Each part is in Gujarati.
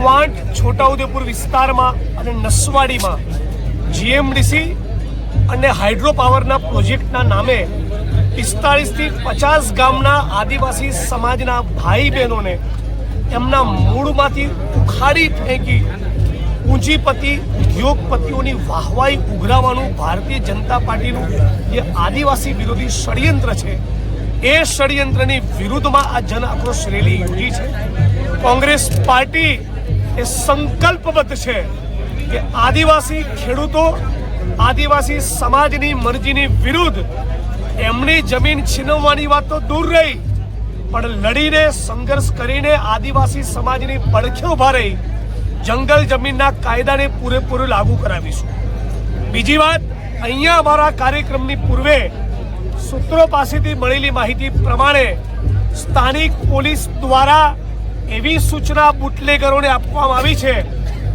ક્વાંટ છોટાઉદેપુર વિસ્તારમાં અને નસવાડીમાં જીએમડીસી અને હાઇડ્રો પાવરના પ્રોજેક્ટના નામે પિસ્તાળીસથી પચાસ ગામના આદિવાસી સમાજના ભાઈ બહેનોને એમના મૂળમાંથી ઉખાડી ફેંકી પૂંજીપતિ, ઉદ્યોગપતિઓની વાહવાઈ ઉઘરાવવાનું ભારતીય જનતા પાર્ટીનું જે આદિવાસી વિરોધી ષડયંત્ર છે, એ ષડયંત્રની વિરુદ્ધમાં આ જન આક્રોશ રેલી યોજી છે. કોંગ્રેસ પાર્ટી એ સંકલ્પબદ્ધ છે કે આદિવાસી ખેડૂતો, આદિવાસી સમાજની મરજીની વિરુદ્ધ એમની જમીન છીનવવાની વાત તો દૂર રહી, પણ લડીને સંઘર્ષ કરીને આદિવાસી સમાજની પડખે ઊભા રહી, જંગલ જમીનના કાયદાને પૂરેપૂરું લાગુ કરાવીશું. બીજી વાત, અહીંયા અમારા કાર્યક્રમની પૂર્વે સૂત્રો પાસેથી મળેલી માહિતી પ્રમાણે સ્થાનિક પોલીસ દ્વારા એવી સૂચના બુટલેગરોને આપવામાં આવી છે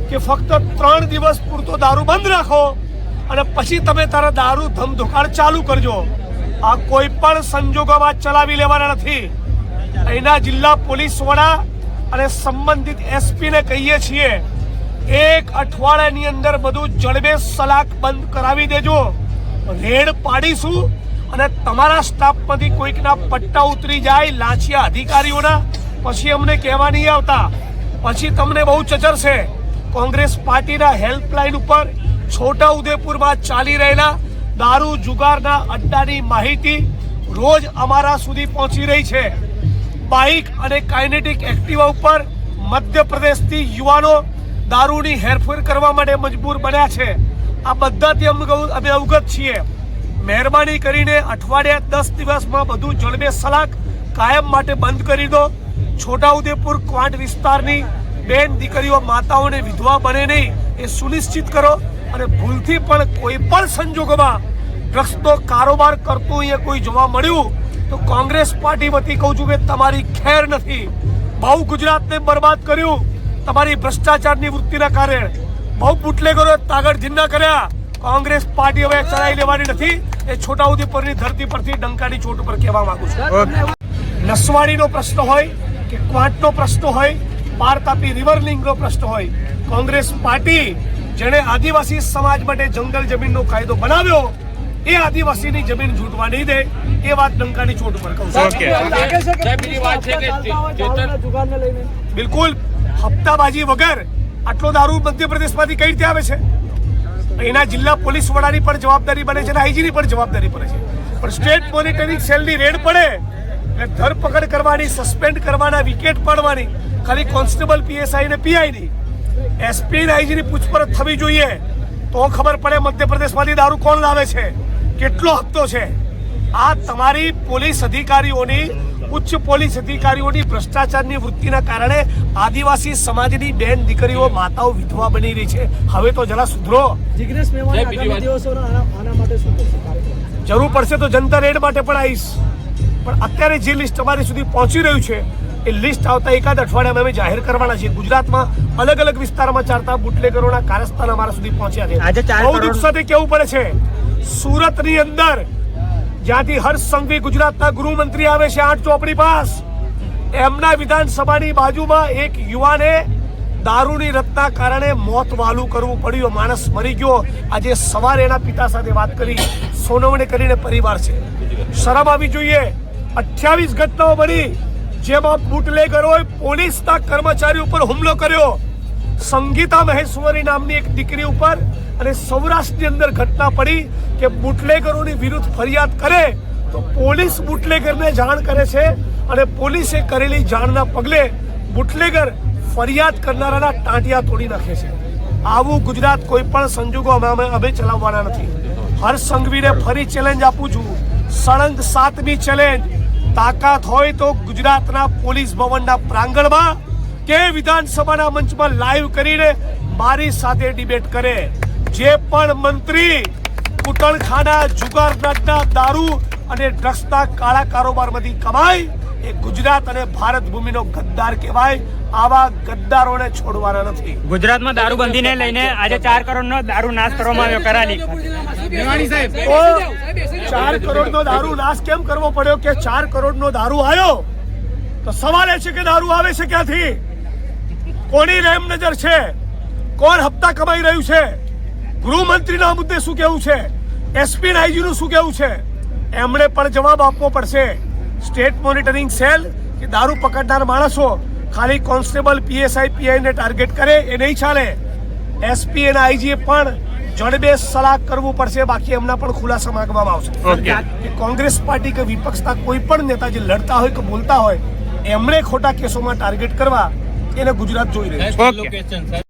કે ફક્ત ત્રણ દિવસ પૂરતો દારૂ બંધ રાખો અને પછી તમે તારા દારૂ ધમધોકાળ ચાલુ કરજો. આ કોઈ પણ સંજોગોમાં ચલાવી લેવાના નથી. અહીંના જિલ્લા પોલીસ વડા અને સંબંધિત એસપીને કહીએ છીએ, એક અઠવાડિયાની અંદર બધું જડબે સલાક બંધ કરાવી દેજો. રેડ પાડીશું અને તમારા સ્ટાફમાંથી કોઈકના પટ્ટા ઉતરી જાય લાંચિયા અધિકારીઓના. પછી અમને કહેવા નહીં આવતા. પછી તમને બહુ ચચરશે કોંગ્રેસ પાર્ટીના હેલ્પલાઇન ઉપર છોટા ઉદેપુરમાં ચાલી રહેલા દારૂ જુગારના અડ્ડાની માહિતી રોજ અમારા સુધી પહોંચી રહી છે. બાઇક અને કાઇનેટિક એક્ટિવા ઉપર મધ્યપ્રદેશથી યુવાનો દારૂની હેરફેર કરવા માટે મજબૂર બન્યા છે. આ બધાથી અમે અવગત છીએ. મહેરબાની કરીને અઠવાડિયા દસ દિવસમાં બધું જળબે સલાક કાયમ માટે બંધ કરી દો. છોટાઉદેપુર ક્વાંટ વિસ્તારની બેન દીકરીઓ માતાઓને વિધવા બને નહીં એ સુનિશ્ચિત કરો અને ભૂલથી પણ કોઈ પણ સંજોગોમાં ડ્રગ્સનો કારોબાર કરતું અહીંયા કોઈ જોવા મળ્યું તો કોંગ્રેસ પાર્ટી વતી કહું છું કે તમારી ખેર નથી. બહુ ગુજરાતને બરબાદ કર્યું. તમારી ભ્રષ્ટાચારની વૃત્તિના કારણે. બહુ બુટલેગરો જિંદા કર્યા. કોંગ્રેસ પાર્ટી હવે ચલાવી લેવાની નથી. એ છોટાઉદેપુરની ધરતી પરથી ડંકાની ચોટ ઉપર કહેવા માંગુ છું. નસવાડીનો પ્રશ્ન હોય કે ક્વાંટનો પ્રશ્ન હોય પાર તાપી રિવર લિંકનો પ્રશ્ન હોય કોંગ્રેસ પાર્ટી જેણે આદિવાસી સમાજ માટે જંગલ જમીનનો કાયદો બનાવ્યો એ આદિવાસીની જમીન છૂટવા નહીં દે એ વાત ડંકાની ચોટ પર કહું છું. બિલકુલ. હપ્તાબાજી વગર આટલો દારૂ મધ્યપ્રદેશમાંથી કઈ રીતે આવે છે? એના જિલ્લા પોલીસ વડાની પણ જવાબદારી બને છે અને આઈજીની પણ જવાબદારી બને છે. પણ સ્ટેટ મોનિટરિંગ સેલની રેડ પડે એટલે ધરપકડ કરવાની સસ્પેન્ડ કરવાના વિકેટ પાડવાની. ખાલી કોન્સ્ટેબલ પીએસઆઈ ને પીઆઈ ની. એસપી આઈજીની પૂછપરછ થવી જોઈએ. તો ખબર પડે મધ્યપ્રદેશમાંથી દારૂ કોણ લાવે છે? કેટલો હપ્તો છે? આ તમારી પોલીસ અધિકારીઓની ઉચ્ચ પોલીસ અધિકારીઓની ભ્રષ્ટાચારની વૃત્તિના કારણે આદિવાસી સમાજની બેન દીકરીઓ માતાઓ વિધવા બની રહી છે. હવે તો જરા સુધરો. જિગ્નેશ મેવાણી આના માટે શું જરૂર પડશે તો જનતા રેડ માટે પણ આવીશ. પણ અત્યારે જે લિસ્ટ અમારી સુધી પહોંચી રહ્યું છે એ લિસ્ટ આવતા એકાદ અઠવાડિયામાં અમે જાહેર કરવાના છીએ. ગુજરાતમાં અલગ અલગ વિસ્તારમાં ચાલતા બુટલેગરોના કારસ્તાન અમારા સુધી પહોંચ્યા છે. આજે બહુ દુઃખ સાથે કેવું પડે છે? સુરતની અંદર જ્યાંથી હર્ષ સંઘવી ગુજરાતના ગૃહમંત્રી આવે છે આઠ ચોપડી પાસ. એમના વિધાનસભાની બાજુમાં એક યુવાને દારૂની રત્તા કારણે મોત વાલું કરવું પડ્યું. માણસ મરી ગયો. આજે સવારે એના પિતા સાથે વાત કરી. સોનવણી કરીને પરિવાર છે. શરમ આવી જોઈએ. અઠ્યાવીસ ઘટનાઓ બની. જેમાં બુટલેગરોએ પોલીસના કર્મચારી ઉપર હુમલો કર્યો. સંગીતા મહેશ્વરી નામની એક દીકરી ઉપર અને સૌરાષ્ટ્રની અંદર ઘટના પડી કે બુટલેગરોની વિરુદ્ધ ફરિયાદ કરે તો પોલીસ બુટલેગરને જાણ કરે છે અને પોલીસે કરેલી જાણના પગલે બુટલેગર ફરિયાદ કરનારાના ટાંટિયા તોડી નાખે છે. આવું ગુજરાત કોઈ પણ સંજોગો અમે અમે ચલાવવાના નથી. હર્ષ સંઘવીને ફરી ચેલેન્જ આપું છું. સળંગ સાતમી ચેલેન્જ તાકાત હોય તો ગુજરાતના પોલીસ ભવનના પ્રાંગણમાં કે વિધાનસભાના મંચમાં લાઈવ કરીને મારી સાથે ડિબેટ કરે. જે પણ મંત્રી કુટણખાના જુગારના દારૂ અને ડ્રગ્સના કાળા કારોબારમાંથી કમાય, એ ગુજરાત અને ભારત ભૂમિનો ગદ્દાર કહેવાય. આવા ગદ્દારોને છોડવાના નથી. ગુજરાતમાં દારૂબંધીને લઈને આજે ચાર કરોડનો દારૂ નાશ કરવામાં આવ્યો કરાલી. ચાર કરોડનો દારૂ નાશ કેમ કરવો પડ્યો કે ચાર કરોડનો દારૂ આવ્યો તો સવાલ એ છે કે દારૂ આવે છે ક્યાંથી? કોની રેમ નજર છે? કોણ હપ્તા કમાઈ રહ્યું છે? ગૃહમંત્રીના મુદ્દે શું કહેવું છે? એસપી આઈજીનું શું કહેવું છે? એમણે પણ જવાબ આપવો પડશે. સ્ટેટ મોનિટરિંગ સેલ કે દારૂ પકડનાર માણસો ખાલી કોન્સ્ટેબલ પીએસઆઈ પીઆઈને ટાર્ગેટ કરે એ નહીં ચાલે. એસપી અને આઈજીએ પણ જડબે સલાહ કરવું પડશે બાકી એમના પણ ખુલાસા માંગવામાં આવશે. કે કોંગ્રેસ પાર્ટી કે વિપક્ષના કોઈ પણ નેતા જે લડતા હોય કે બોલતા હોય એમણે ખોટા કેસોમાં ટાર્ગેટ કરવા એને ગુજરાત જોઈ રહ્યું છે. ઓકે